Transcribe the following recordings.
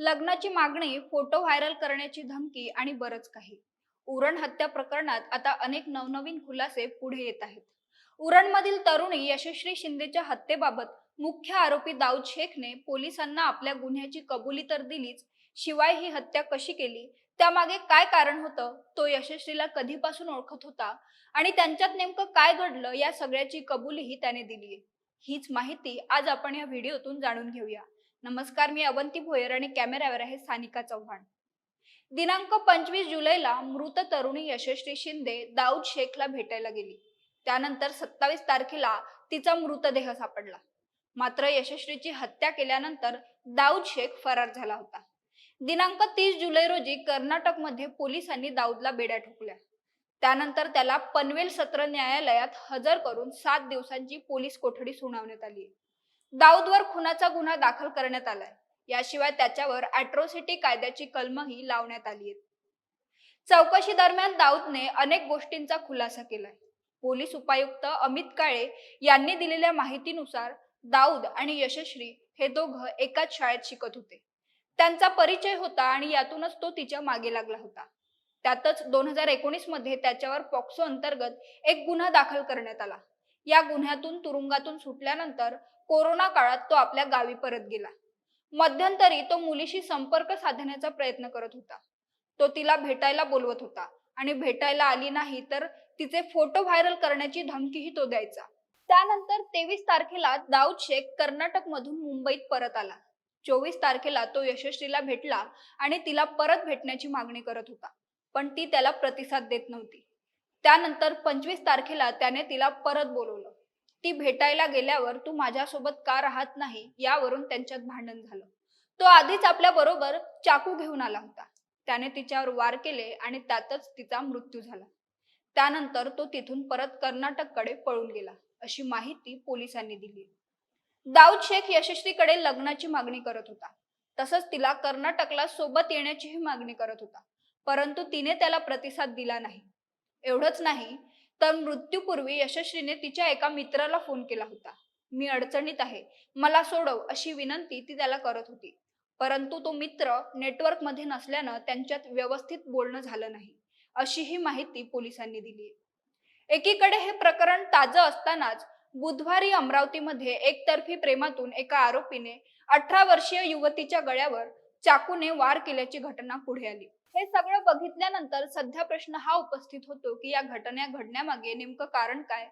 लग्नाची मागणी photo viral करण्याची धमकी आणि बरंच काही. उरण हत्या प्रकरणात आता अनेक नवनवीन खुलासे पुढे येत आहेत. उरणमधील तरुणी यशस्वी शिंदेच्या हत्येबाबत मुख्य आरोपी दाऊद शेखने पोलिसांना आपल्या गुन्ह्याची कबुली तर दिलीच शिवाय ही हत्या कशी केली त्यामागे काय कारण होतं तो यशस्वीला कधीपासून ओळखत होता आणि त्यांच्यात नेमकं काय घडलं या सगळ्याची कबुलीही त्याने दिली हीच माहिती आज आपण या व्हिडिओतून जाणून घेऊया. नमस्कार मी अवंती भोयर आणि कॅमेऱ्यावर आहे सानिका चव्हाण. दिनांक पंचवीस जुलैला मृत तरुणी यशस्वी शिंदे दाऊद शेखला भेटायला गेली. त्यानंतर सत्तावीस तारखेला तिचा मृतदेह सापडला. मात्र यशस्वीची हत्या केल्यानंतर दाऊद शेख फरार झाला होता. दिनांक तीस जुलै रोजी कर्नाटकमध्ये पोलिसांनी दाऊदला बेड्या ठोकल्या. त्यानंतर त्याला पनवेल सत्र न्यायालयात हजर करून सात दिवसांची पोलीस कोठडी सुनावण्यात आली दाऊदवर खुनाचा गुन्हा दाखल करण्यात आलाय. याशिवाय त्याच्यावर अॅट्रोसिटी कायद्याची कलमही लावण्यात आली आहेत. चौकशी दरम्यान दाऊदने अनेक गोष्टींचा खुलासा केलाय. पोलीस उपायुक्त अमित काळे यांनी दिलेल्या माहितीनुसार दाऊद आणि यशस्वी हे दोघं एकाच शाळेत शिकत होते. त्यांचा परिचय होता आणि यातूनच तो तिच्यामागे लागला होता. त्यातच दोन हजार एकोणीसमध्ये त्याच्यावर पॉक्सो अंतर्गत एक गुन्हा दाखल करण्यात आला. या गुन्ह्यातून तुरुंगातून सुटल्यानंतर कोरोना काळात तो आपल्या गावी परत गेला. मध्यंतरी तो मुलीशी संपर्क साधण्याचा प्रयत्न करत होता. तो तिला भेटायला बोलवत होता आणि भेटायला आली नाही तर तिचे फोटो व्हायरल करण्याची धमकीही तो द्यायचा. त्यानंतर तेवीस तारखेला दाऊद शेख कर्नाटक मधून मुंबईत परत आला. चोवीस तारखेला तो यशस्वीला भेटला आणि तिला परत भेटण्याची मागणी करत होता. पण ती त्याला प्रतिसाद देत नव्हती. त्यानंतर पंचवीस तारखेला त्याने तिला परत बोलवलं. ती भेटायला गेल्यावर तू माझ्यासोबत का राहत नाही यावरून त्यांच्यात भांडण झालं. तो आधीच आपल्या बरोबर चाकू घेऊन आला होता. त्याने तिच्यावर वार केले आणि त्यातच तिचा मृत्यू झाला. त्यानंतर तो तिथून परत कर्नाटककडे पळून गेला अशी माहिती पोलिसांनी दिली. दाऊद शेख यशस्वीकडे लग्नाची मागणी करत होता. तसंच तिला कर्नाटकला सोबत येण्याचीही मागणी करत होता. परंतु तिने त्याला प्रतिसाद दिला नाही. एवढंच नाही तर मृत्यूपूर्वी यशस्वीने तिच्या एका मित्राला फोन केला होता. मी अडचणीत आहे. मला सोडव अशी विनंती ती त्याला करत होती. परंतु तो मित्र नेटवर्कमध्ये नसल्यानं त्यांच्यात व्यवस्थित बोलणं झालं नाही अशी ही माहिती पोलिसांनी दिली. एकीकडे हे प्रकरण ताजं असतानाच बुधवारी अमरावतीमध्ये एकतर्फी प्रेमातून एका आरोपीने अठरा वर्षीय युवतीच्या गळ्यावर चाकूने वार केल्याची घटना पुढे आली. हे सगळं बघितल्यानंतर सध्या प्रश्न हा उपस्थित होतो की या घटना घडण्यामागे नेमकं कारण काय?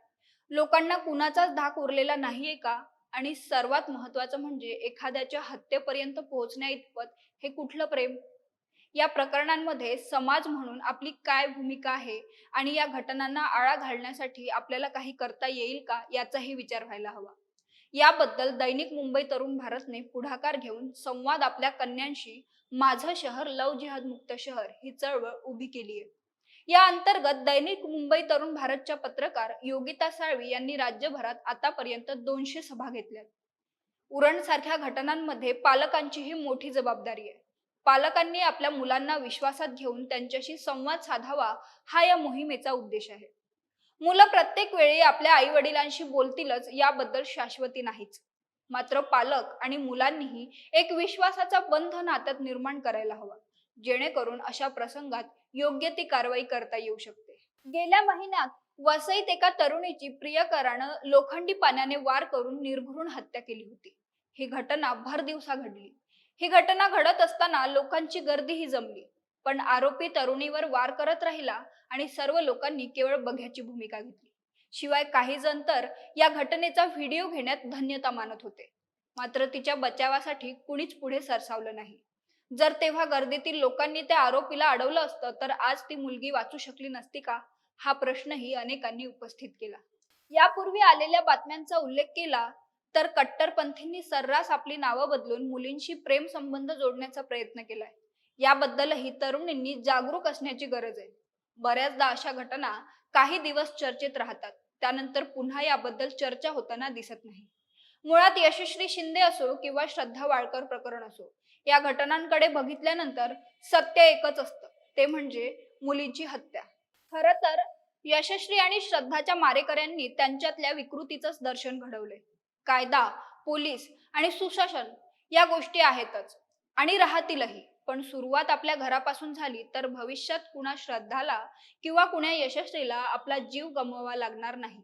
लोकांना कुणाचाच धाक उरलेला नाहीये का? आणि सर्वात महत्वाचं म्हणजे एखाद्याच्या हत्येपर्यंत पोहोचण्या इतपत हे कुठलं प्रेम? या प्रकरणांमध्ये समाज म्हणून आपली काय भूमिका आहे? आणि या घटनांना आळा घालण्यासाठी आपल्याला काही करता येईल का? याचाही विचार व्हायला हवा. याबद्दल दैनिक मुंबई तरुण भारतने पुढाकार घेऊन संवाद आपल्या कन्यांशी माझं शहर लव जिहाद मुक्त शहर ही चळवळ उभी केली आहे या अंतर्गत दैनिक मुंबई तरुण भारतच्या पत्रकार योगिता साळवी यांनी राज्यभरात आतापर्यंत दोनशे सभा घेतल्या उरण सारख्या घटनांमध्ये पालकांचीही मोठी जबाबदारी आहे. पालकांनी आपल्या मुलांना विश्वासात घेऊन त्यांच्याशी संवाद साधावा हा या मोहिमेचा उद्देश आहे. मुलं प्रत्येक वेळी आपल्या आई वडिलांशी बोलतीलच याबद्दल शाश्वती नाहीच. मात्र पालक आणि मुलांनीही एक विश्वासाचा बंध नात्यात निर्माण करायला हवा. जेणेकरून अशा प्रसंगात योग्य ती कारवाई करता येऊ शकते. गेल्या महिन्यात वसईत एका तरुणीची प्रियकरानं लोखंडी पाण्याने वार करून निर्घृण हत्या केली होती. ही घटना भर दिवसा घडली. ही घटना घडत असताना लोकांची गर्दीही जमली. पण आरोपी तरुणीवर वार करत राहिला आणि सर्व लोकांनी केवळ बघ्याची भूमिका घेतली. शिवाय काही जण तर या घटनेचा व्हिडिओ घेण्यात धन्यता मानत होते. मात्र तिच्या बचावासाठी कुणीच पुढे सरसावलं नाही. जर तेव्हा गर्दीतील लोकांनी त्या आरोपीला अडवलं असतं तर आज ती मुलगी वाचू शकली नसती का? हा प्रश्नही अनेकांनी उपस्थित केला. यापूर्वी आलेल्या बातम्यांचा उल्लेख केला तर कट्टरपंथींनी सर्रास आपली नावं बदलून मुलींशी प्रेम संबंध जोडण्याचा प्रयत्न केलाय. याबद्दलही तरुणींनी जागरूक असण्याची गरज आहे. बऱ्याचदा अशा घटना काही दिवस चर्चेत राहतात. त्यानंतर पुन्हा याबद्दल चर्चा होताना दिसत नाही. मुळात यशस्वी शिंदे असो किंवा श्रद्धा वाळकर प्रकरण असो या घटनांकडे बघितल्यानंतर सत्य एकच असतं. ते म्हणजे मुलींची हत्या. खर तर यशस्वी आणि श्रद्धाच्या मारेकऱ्यांनी त्यांच्यातल्या विकृतीचंच दर्शन घडवले. कायदा पोलीस आणि सुशासन या गोष्टी आहेतच आणि राहतीलही. पण सुरुवात आपल्या घरापासून झाली तर भविष्यात कुणा श्रद्धाला किंवा कुण्या यशस्वीला आपला जीव गमवावा लागणार नाही.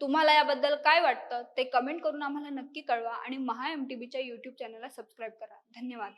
तुम्हाला याबद्दल काय वाटतं ते कमेंट करून आम्हाला नक्की कळवा आणि महा एम टी बीच्या युट्यूब चॅनलला सबस्क्राईब करा. धन्यवाद.